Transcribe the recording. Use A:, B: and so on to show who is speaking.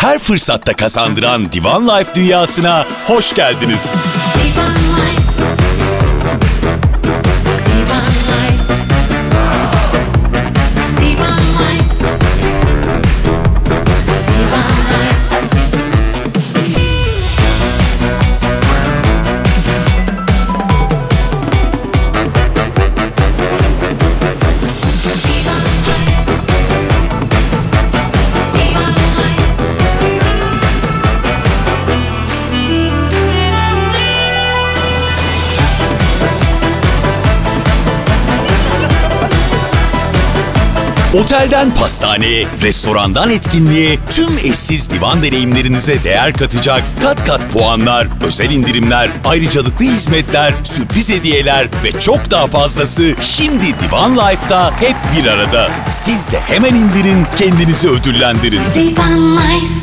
A: her fırsatta kazandıran Divan Life dünyasına hoş geldiniz.
B: Divan Life.
A: Otelden pastaneye, restorandan etkinliğe tüm eşsiz divan deneyimlerinize değer katacak kat kat puanlar, özel indirimler, ayrıcalıklı hizmetler, sürpriz hediyeler ve çok daha fazlası şimdi Divan Life'da hep bir arada. Siz de hemen indirin, kendinizi ödüllendirin.
B: Divan Life.